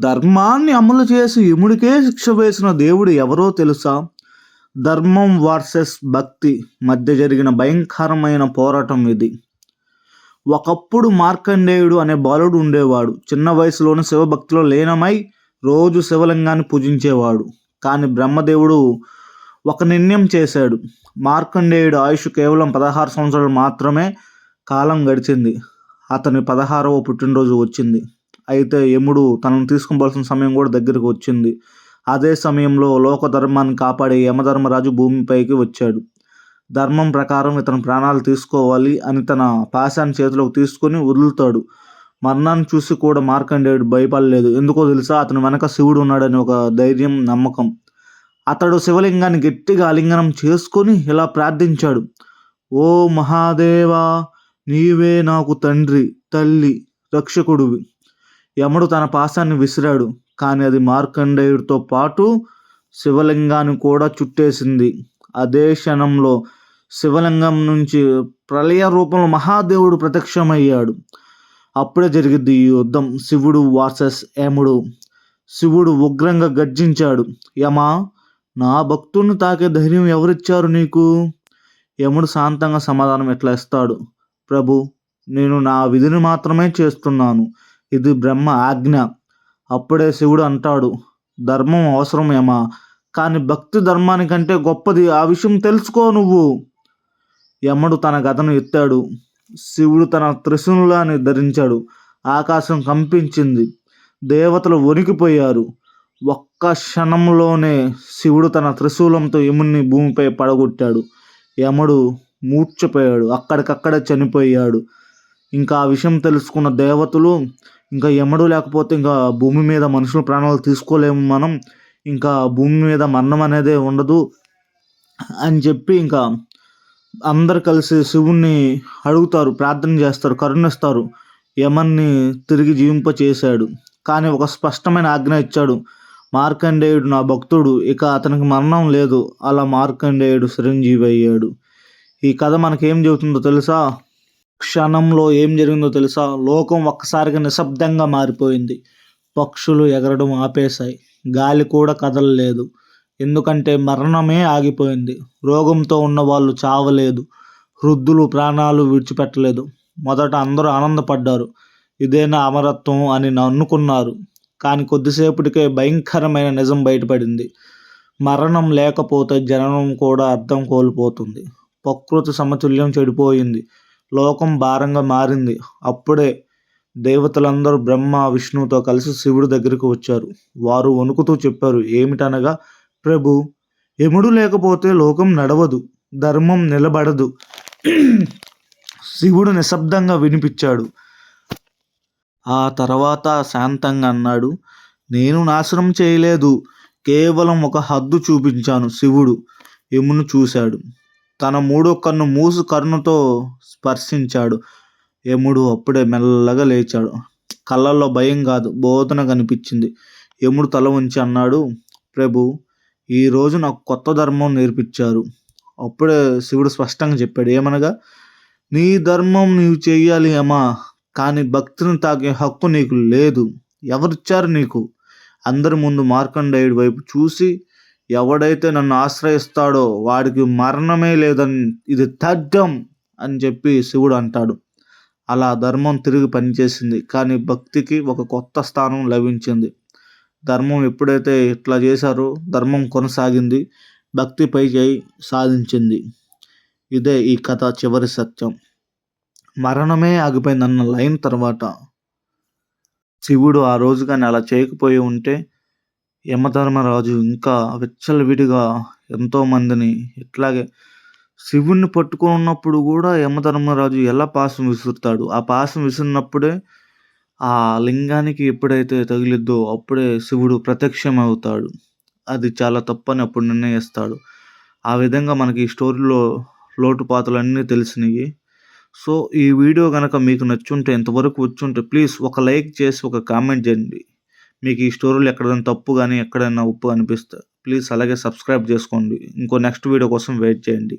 ధర్మాన్ని అమలు చేసి యముడికే శిక్ష వేసిన దేవుడు ఎవరో తెలుసా? ధర్మం వర్సెస్ భక్తి మధ్య జరిగిన భయంకరమైన పోరాటం ఇది. ఒకప్పుడు మార్కండేయుడు అనే బాలుడు ఉండేవాడు. చిన్న వయసులోనే శివభక్తిలో లీనమై రోజు శివలింగాన్ని పూజించేవాడు. కానీ బ్రహ్మదేవుడు ఒక నిర్ణయం చేశాడు. మార్కండేయుడు ఆయుష్ కేవలం పదహారు సంవత్సరాలు మాత్రమే కాలం గడిచింది. అతని పదహారవ పుట్టినరోజు వచ్చింది. అయితే యముడు తనను తీసుకోవాల్సిన సమయం కూడా దగ్గరకు వచ్చింది. అదే సమయంలో లోక ధర్మాన్ని కాపాడే యమధర్మరాజు భూమిపైకి వచ్చాడు. ధర్మం ప్రకారం ఇతను ప్రాణాలు తీసుకోవాలి అని తన పాశాన్ని చేతిలోకి తీసుకొని వదులుతాడు. మరణాన్ని చూసి కూడా మార్కండేయుడు భయపడలేదు. ఎందుకో తెలుసా? అతను వెనక శివుడు ఉన్నాడని ఒక ధైర్యం నమ్మకం. అతడు శివలింగాన్ని గట్టిగా ఆలింగనం చేసుకొని ఇలా ప్రార్థించాడు. ఓ మహాదేవా నీవే నాకు తండ్రి తల్లి రక్షకుడివి. యముడు తన పాశాన్ని విసిరాడు కానీ అది మార్కండేయుడితో పాటు శివలింగాన్ని కూడా చుట్టేసింది. అదే క్షణంలో శివలింగం నుంచి ప్రళయ రూపంలో మహాదేవుడు ప్రత్యక్షమయ్యాడు. అప్పుడే జరిగింది ఈ యుద్ధం. శివుడు వార్సెస్ యముడు. శివుడు ఉగ్రంగా గర్జించాడు. యమా నా భక్తుడిని తాకే ధైర్యం ఎవరిచ్చారు నీకు? యముడు శాంతంగా సమాధానం ఎట్లా ఇస్తాడు? ప్రభు నేను నా విధిని మాత్రమే చేస్తున్నాను. ఇది బ్రహ్మ ఆజ్ఞ. అప్పుడే శివుడు అంటాడు ధర్మం అవసరం కానీ భక్తి ధర్మానికంటే గొప్పది ఆ విషయం తెలుసుకో నువ్వు. యముడు తన గదను ఎత్తాడు. శివుడు తన త్రిశూలాన్ని ధరించాడు. ఆకాశం కంపించింది. దేవతలు వణికిపోయారు. ఒక్క క్షణంలోనే శివుడు తన త్రిశూలంతో యముడిని భూమిపై పడగొట్టాడు. యముడు మూర్ఛపోయాడు. అక్కడికక్కడే చనిపోయాడు. ఇంకా ఆ విషయం తెలుసుకున్న దేవతలు ఇంకా యముడు లేకపోతే ఇంకా భూమి మీద మనుషుల ప్రాణాలు తీసుకోలేము మనం. ఇంకా భూమి మీద మరణం అనేదే ఉండదు అని చెప్పి ఇంకా అందరు కలిసి శివుణ్ణి అడుగుతారు ప్రార్థన చేస్తారు కరుణిస్తారు. యమన్ని తిరిగి జీవింప చేశాడు కానీ ఒక స్పష్టమైన ఆజ్ఞ ఇచ్చాడు. మార్కండేయుడు నా భక్తుడు ఇక అతనికి మరణం లేదు. అలా మార్కండేయుడు చిరంజీవి అయ్యాడు. ఈ కథ మనకేం చెబుతుందో తెలుసా? క్షణంలో ఏం జరిగిందో తెలుసా? లోకం ఒక్కసారిగా నిశ్శబ్దంగా మారిపోయింది. పక్షులు ఎగరడం ఆపేశాయి. గాలి కూడా కదలలేదు. ఎందుకంటే మరణమే ఆగిపోయింది. రోగంతో ఉన్న వాళ్ళు చావలేదు. వృద్ధులు ప్రాణాలు విడిచిపెట్టలేదు. మొదట అందరూ ఆనందపడ్డారు. ఇదేనా అమరత్వం అని అనుకున్నారు కానీ కొద్దిసేపటికే భయంకరమైన నిజం బయటపడింది. మరణం లేకపోతే జననం కూడా అర్థం కోల్పోతుంది. ప్రకృతి సమతుల్యం చెడిపోయింది. లోకం భారంగా మారింది. అప్పుడే దేవతలందరూ బ్రహ్మ విష్ణువుతో కలిసి శివుడి దగ్గరికి వచ్చారు. వారు వణుకుతూ చెప్పారు ఏమిటనగా ప్రభు యముడు లేకపోతే లోకం నడవదు ధర్మం నిలబడదు. శివుడు నిశ్శబ్దంగా వినిపించాడు. ఆ తర్వాత శాంతంగా అన్నాడు నేను నాశనం చేయలేదు. కేవలం ఒక హద్దు చూపించాను శివుడు. యమును చూశాడు. తన మూడో కన్ను మూసు కన్నుతో స్పర్శించాడు. యముడు అప్పుడే మెల్లగా లేచాడు. కళ్ళల్లో భయం కాదు బోధన కనిపించింది. యముడు తల ఉంచి అన్నాడు ప్రభు ఈరోజు నాకు కొత్త ధర్మం నేర్పించారు. అప్పుడే శివుడు స్పష్టంగా చెప్పాడు ఏమనగా నీ ధర్మం నీవు చేయాలి అమ్మా కానీ భక్తిని తాకే హక్కు నీకు లేదు. ఎవరిచ్చారు నీకు? అందరి ముందు మార్కండేయుడి వైపు చూసి ఎవడైతే నన్ను ఆశ్రయిస్తాడో వాడికి మరణమే లేదని ఇది తథ్యం అని చెప్పి శివుడు అంటాడు. అలా ధర్మం తిరిగి పనిచేసింది. కానీ భక్తికి ఒక కొత్త స్థానం లభించింది. ధర్మం ఎప్పుడైతే ఇట్లా చేశారో ధర్మం కొనసాగింది. భక్తి పై చేయి సాధించింది. ఇదే ఈ కథ చివరి సత్యం. మరణమే ఆగిపోయిందన్న లైన్ తర్వాత శివుడు ఆ రోజు కానీ అలా చేయకపోయి ఉంటే యమధర్మరాజు ఇంకా విచ్చలవిడిగా ఎంతోమందిని ఇట్లాగే శివుణ్ణి పట్టుకొని ఉన్నప్పుడు కూడా యమధర్మరాజు ఎలా పాశం విసురుతాడు? ఆ పాశం విసిరినప్పుడే ఆ లింగానికి ఎప్పుడైతే తగిలిద్దో అప్పుడే శివుడు ప్రత్యక్షమవుతాడు. అది చాలా తప్పని అప్పుడు నిర్ణయిస్తాడు. ఆ విధంగా మనకి ఈ స్టోరీలో లోటుపాతలన్నీ తెలిసినవి సో ఈ వీడియో కనుక మీకు నచ్చుంటే ఇంతవరకు వచ్చుంటే ప్లీజ్ ఒక లైక్ చేసి ఒక కామెంట్ చేయండి. మీకు ఈ స్టోరీలో ఎక్కడైనా తప్పు కానీ ఎక్కడైనా ఉప్పు అనిపిస్తే ప్లీజ్ అలాగే సబ్స్క్రైబ్ చేసుకోండి. ఇంకో నెక్స్ట్ వీడియో కోసం వెయిట్ చేయండి.